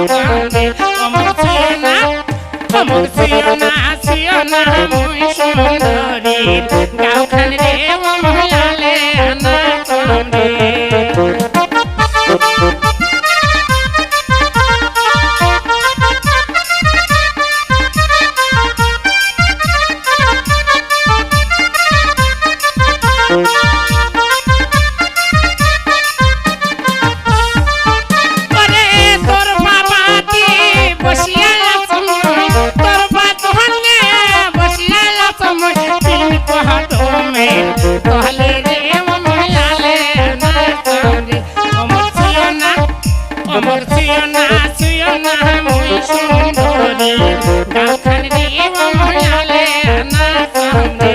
অমর CO না অমর CO না CO না సందే గాథని ఏమొయాలే నా సందే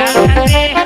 Yeah.